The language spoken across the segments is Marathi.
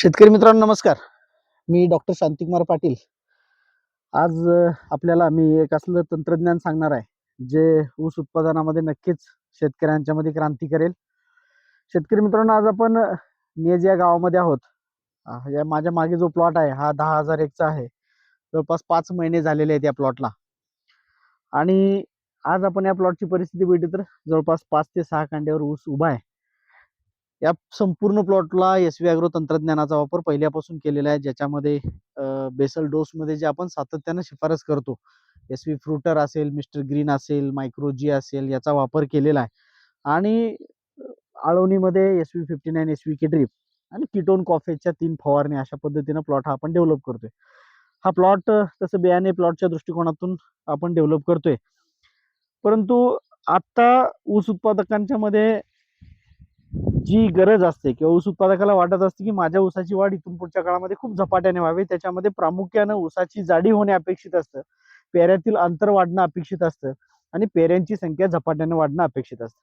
शेतकरी मित्रांनो नमस्कार. मी डॉक्टर शांतिकुमार पाटील. आज आपल्याला मी एक असलं तंत्रज्ञान सांगणार आहे जे ऊस उत्पादनामध्ये नक्कीच शेतकऱ्यांच्या मध्ये क्रांती करेल. शेतकरी मित्रांनो आज आपण नेज या गावामध्ये आहोत. या माझ्या मागे जो प्लॉट आहे हा दहा हजार एकचा आहे. जवळपास पाच महिने झालेले आहेत या प्लॉटला. आणि आज आपण या प्लॉटची परिस्थिती भेटली तर जवळपास पाच ते सहा कांड्यावर ऊस उभा आहे. या संपूर्ण प्लॉटला एस व्ही अॅग्रो तंत्रज्ञानाचा वापर पहिल्यापासून केलेला आहे ज्याच्यामध्ये बेसल डोसमध्ये जे आपण सातत्यानं शिफारस करतो. एस व्ही फ्रुटर असेल मिस्टर ग्रीन असेल मायक्रोजी असेल याचा वापर केलेला आहे. आणि आळवणीमध्ये S V fifty nine S V K drip आणि किटोन कॉफीच्या तीन फवारणी अशा पद्धतीनं प्लॉट हा आपण डेव्हलप करतोय. हा प्लॉट तसं बियाणे प्लॉटच्या दृष्टिकोनातून आपण डेव्हलप करतोय. परंतु आता ऊस उत्पादकांच्या मध्ये जी गरज असते किंवा ऊस उत्पादकाला वाटत असते की माझ्या ऊसाची वाढ इथून पुढच्या काळामध्ये खूप झपाट्याने व्हावी त्याच्यामध्ये प्रामुख्यानं ऊसाची जाडी होणे अपेक्षित असतं. पेऱ्यातील अंतर वाढणं अपेक्षित असतं आणि पेऱ्यांची संख्या झपाट्याने वाढणं अपेक्षित असतं.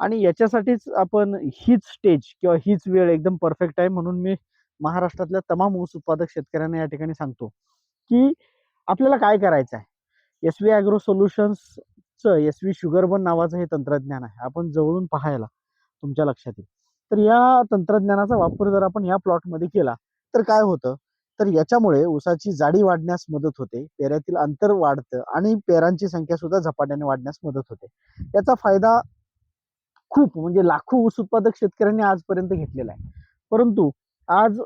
आणि याच्यासाठीच आपण हीच स्टेज किंवा हीच वेळ एकदम परफेक्ट आहे म्हणून मी महाराष्ट्रातल्या तमाम ऊस उत्पादक शेतकऱ्यांना या ठिकाणी सांगतो की आपल्याला काय करायचं आहे? एस व्ही अॅग्रो सोल्युशन्सचं एस व्ही शुगरबन नावाचं हे तंत्रज्ञान आहे. आपण जवळून पाहायला तुमच्या लक्षात येईल. तर या तंत्रज्ञानाचा वापर जर आपण या प्लॉटमध्ये केला तर काय होतं? तर याच्यामुळे ऊसाची जाडी वाढण्यास मदत होते पेऱ्यातील अंतर वाढतं आणि पेरांची संख्या सुद्धा झपाट्याने वाढण्यास मदत होते. याचा फायदा खूप म्हणजे लाखो ऊस उत्पादक शेतकऱ्यांनी आजपर्यंत घेतलेला आहे. परंतु आज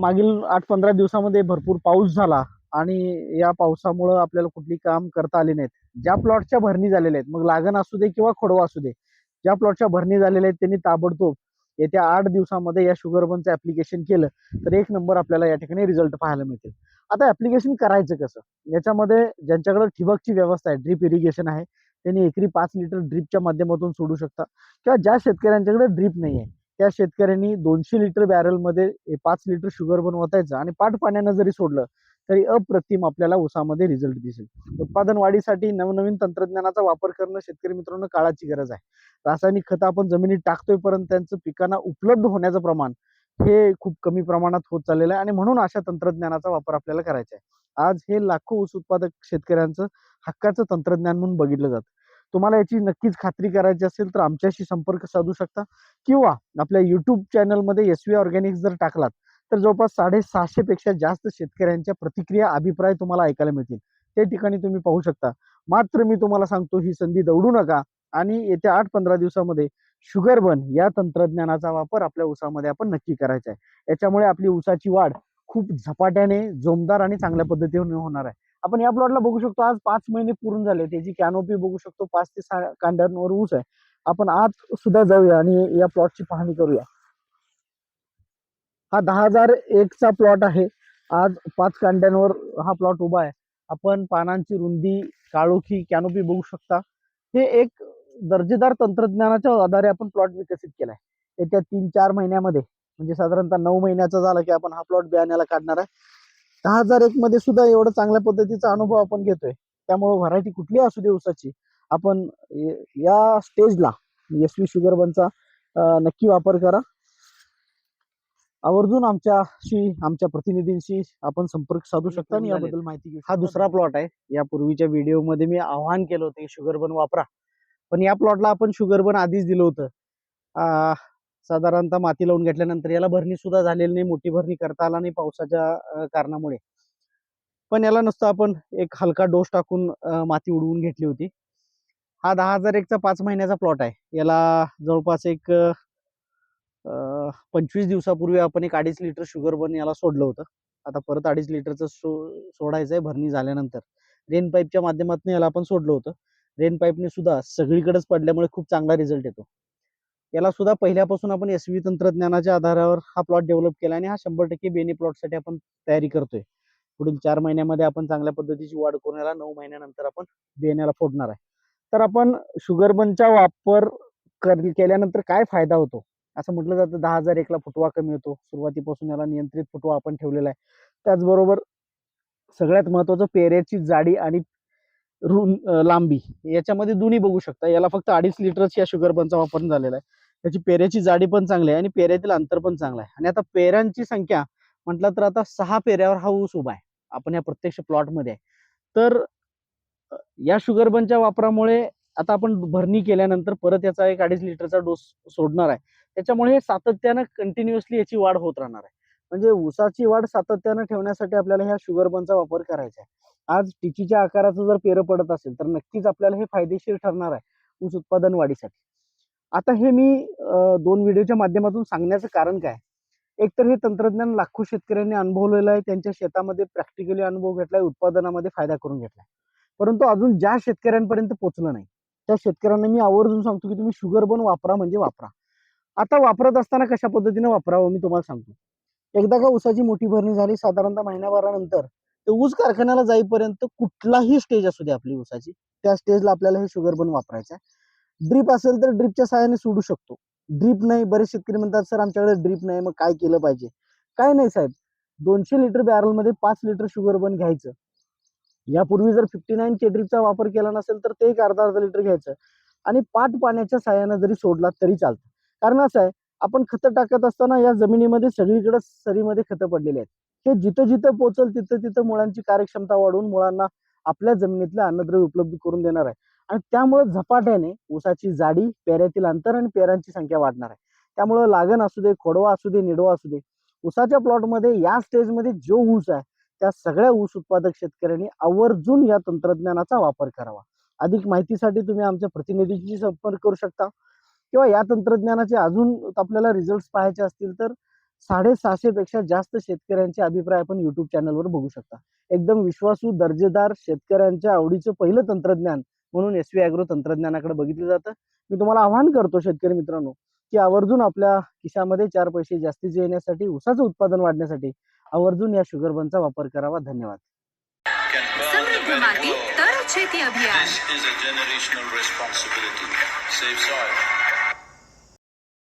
मागील आठ पंधरा दिवसामध्ये भरपूर पाऊस झाला आणि या पावसामुळं आपल्याला कुठली काम करता आली नाहीत. ज्या प्लॉटच्या भरणी झालेल्या आहेत मग लागण असू दे किंवा खोडवा असू दे ज्या प्लॉटच्या भरणी झालेल्या आहेत त्यांनी ताबडतोब येत्या आठ दिवसामध्ये या शुगरबनचं ऍप्लिकेशन केलं तर एक नंबर आपल्याला या ठिकाणी रिझल्ट पाहायला मिळतील. आता ऍप्लिकेशन करायचं कसं? याच्यामध्ये ज्यांच्याकडे ठिबकची व्यवस्था आहे ड्रीप इरिगेशन आहे त्यांनी एकरी पाच लिटर ड्रीपच्या माध्यमातून सोडू शकता. किंवा ज्या शेतकऱ्यांच्याकडे ड्रीप नाही आहे त्या शेतकऱ्यांनी दोनशे लिटर बॅरलमध्ये पाच लिटर शुगर बनवतायचं आणि पाट पाण्यानं जरी सोडलं तरी अप्रतिम आपल्याला ऊसामध्ये रिझल्ट दिसेल. उत्पादन वाढीसाठी नवनवीन तंत्रज्ञानाचा वापर करणं शेतकरी मित्रांनो काळाची गरज आहे. रासायनिक खतं आपण जमिनीत टाकतोय परंतु त्यांचं पिकांना उपलब्ध होण्याचं प्रमाण हे खूप कमी प्रमाणात होत चाललेलं आहे आणि म्हणून अशा तंत्रज्ञानाचा वापर आपल्याला करायचा आहे. आज हे लाखो ऊस उत्पादक शेतकऱ्यांचं हक्काचं तंत्रज्ञान म्हणून बघितलं जातं. तुम्हाला याची नक्कीच खात्री करायची असेल तर आमच्याशी संपर्क साधू शकता. किंवा आपल्या युट्यूब चॅनलमध्ये एस व्ही ऑर्गॅनिक्स जर टाकलात तर जवळपास साडेसहाशे पेक्षा जास्त शेतकऱ्यांच्या प्रतिक्रिया अभिप्राय तुम्हाला ऐकायला मिळतील. ते ठिकाणी तुम्ही पाहू शकता. मात्र मी तुम्हाला सांगतो ही संधी दवडू नका. आणि येत्या आठ पंधरा दिवसामध्ये शुगरबन या तंत्रज्ञानाचा वापर आपल्या ऊसामध्ये आपण नक्की करायचा आहे. याच्यामुळे आपली ऊसाची वाढ खूप झपाट्याने जोमदार आणि चांगल्या पद्धतीने होणार आहे. आपण या प्लॉटला बघू शकतो आज पाच महिने पूर्ण झाले. त्याची कॅनोपी बघू शकतो पाच ते सहा कांड्यांवर ऊस आहे. आपण आज सुद्धा जाऊया आणि या प्लॉटची पाहणी करूया. हा दहा हजार एकचा प्लॉट आहे. आज पाच कांड्यांवर हा प्लॉट उभा आहे. आपण पानांची रुंदी काळोखी कॅनोपी बघू शकता. हे एक दर्जेदार तंत्रज्ञानाच्या आधारे आपण प्लॉट विकसित केलाय. येत्या तीन चार महिन्यामध्ये म्हणजे साधारणतः नऊ महिन्याचा झाला की आपण हा प्लॉट बियाण्याला काढणार आहे. दहा हजार एक मध्ये सुद्धा एवढं चांगल्या पद्धतीचा अनुभव आपण घेतोय. त्यामुळे व्हरायटी कुठली असू दे ऊसाची आपण या स्टेजला एस व्ही शुगर बनचा नक्की वापर करा. आवर्जून आमच्याशी आमच्या प्रतिनिधींशी आपण संपर्क साधू शकता आणि याबद्दल माहिती घेऊ हा दुसरा प्लॉट आहे. यापूर्वीच्या व्हिडिओमध्ये मी आवाहन केलं होतं की शुगर बन वापरा. पण या प्लॉटला आपण शुगर बन आधीच दिलं होतं. साधारणतः माती लावून घेतल्यानंतर याला भरणी सुद्धा झालेली नाही मोठी भरणी करता आला नाही पावसाच्या कारणामुळे. पण याला नुसतं आपण एक हलका डोस टाकून माती उडवून घेतली होती. हा दहा हजार एकचा पाच महिन्याचा प्लॉट आहे. याला जवळपास एक पंचवीस दिवसापूर्वी आपण एक अडीच लिटर शुगर बन याला सोडलं होतं. आता परत अडीच लिटरचं सो सोडायचं आहे भरणी झाल्यानंतर. रेन पाईपच्या माध्यमातून याला आपण सोडलं होतं. रेन पाईपने सुद्धा सगळीकडेच पडल्यामुळे खूप चांगला रिझल्ट येतो. याला सुद्धा पहिल्यापासून आपण एस व्ही तंत्रज्ञानाच्या आधारावर हा प्लॉट डेव्हलप केला आणि हा शंभर टक्के बेनी प्लॉटसाठी आपण तयारी करतोय. पुढील चार महिन्यामध्ये आपण चांगल्या पद्धतीची वाढ करून याला नऊ महिन्यानंतर आपण बियाण्याला फोडणार आहे. तर आपण शुगर बनचा वापर कर केल्यानंतर काय फायदा होतो? असं म्हटलं जातं दहा हजार एकला फुटवा कमी होतो. सुरुवातीपासून याला नियंत्रित फुटवा आपण ठेवलेला आहे. त्याचबरोबर सगळ्यात महत्वाचं पेऱ्याची जाडी आणि रुं लांबी याच्यामध्ये दोन्ही बघू शकता. याला फक्त अडीच लिटरच या शुगर बनचा वापर झालेला आहे. त्याची पेऱ्याची जाडी पण चांगली आहे आणि पेऱ्यातील अंतर पण चांगलं आहे. आणि आता पेऱ्यांची संख्या म्हटलं तर आता सहा पेऱ्यावर हा ऊस उभा आहे. आपण या प्रत्यक्ष प्लॉटमध्ये आहे. तर या शुगर बनच्या वापरामुळे आता आपण भरणी केल्यानंतर परत याचा एक अडीच लिटरचा डोस सोडणार आहे. त्याच्यामुळे हे सातत्यानं कंटिन्युअसली याची वाढ होत राहणार आहे. म्हणजे ऊसाची वाढ सातत्यानं ठेवण्यासाठी आपल्याला ह्या शुगर बनचा वापर करायचा आहे. आज टिचीच्या आकाराचं जर पेरं पडत असेल तर नक्कीच आपल्याला हे फायदेशीर ठरणार आहे ऊस उत्पादन वाढीसाठी. आता हे मी दोन व्हिडिओच्या माध्यमातून सांगण्याचं कारण काय? एक तर हे तंत्रज्ञान लाखो शेतकऱ्यांनी अनुभवलेलं आहे त्यांच्या शेतामध्ये प्रॅक्टिकली अनुभव घेतलाय उत्पादनामध्ये फायदा करून घेतलाय. परंतु अजून ज्या शेतकऱ्यांपर्यंत पोहोचलं नाही त्या शेतकऱ्यांना मी आवर्जून सांगतो की तुम्ही शुगर बन वापरा म्हणजे वापरा. आता वापरत असताना कशा पद्धतीने वापरावं मी तुम्हाला सांगतो. एकदा का ऊसाची मोठी भरणी झाली साधारणतः महिन्याभरानंतर ते ऊस कारखान्याला जाईपर्यंत कुठलाही स्टेज असू दे आपली ऊसाची त्या स्टेजला आपल्याला हे शुगर बन वापरायचं आहे. ड्रीप असेल तर ड्रीपच्या सहाय्याने सोडू शकतो. ड्रीप नाही बरेच शेतकरी म्हणतात सर आमच्याकडे ड्रीप नाही मग काय केलं पाहिजे? काय नाही साहेब. दोनशे लिटर बॅरलमध्ये पाच लिटर शुगर बन घ्यायचं. यापूर्वी जर फिफ्टी नाईन के ड्रीपचा वापर केला नसेल तर ते एक अर्धा अर्धा लिटर घ्यायचं. आणि पाट पाण्याच्या सहाय्यानं जरी सोडला तरी चालतं. कारण असं आहे आपण खतं टाकत असताना या जमिनीमध्ये सगळीकडे सरीमध्ये खतं पडलेली आहेत. हे जिथं जिथं पोचल तिथं तिथं मुळांची कार्यक्षमता वाढवून मुळांना आपल्या जमिनीतलं अन्नद्रव्य उपलब्ध करून देणार आहे. आणि त्यामुळे झपाट्याने ऊसाची जाडी पेऱ्यातील अंतर आणि पेरांची संख्या वाढणार आहे. त्यामुळं लागण असू दे खोडवा असू दे निडवा असू दे ऊसाच्या प्लॉटमध्ये या स्टेजमध्ये जो ऊस आहे त्या सगळ्या ऊस उत्पादक शेतकऱ्यांनी आवर्जून या तंत्रज्ञानाचा वापर करावा. अधिक माहितीसाठी तुम्ही आमच्या प्रतिनिधीशी संपर्क करू शकता. किंवा या तंत्रज्ञानाचे अजून आपल्याला रिझल्ट पाहायचे असतील तर साडेसहाशे पेक्षा जास्त शेतकऱ्यांचे अभिप्राय आपण युट्यूब चॅनलवर बघू शकता. एकदम विश्वासू दर्जेदार शेतकऱ्यांच्या आवडीचं पहिलं तंत्रज्ञान म्हणून एस व्ही अॅग्रो तंत्रज्ञानाकडे बघितलं जातं. मी तुम्हाला आवाहन करतो शेतकरी मित्रांनो की आवर्जून आपल्या खिशामध्ये चार पैसे जास्तीचे येण्यासाठी उसाचं उत्पादन वाढण्यासाठी आवर्जून या शुगरबनचा वापर करावा. धन्यवाद.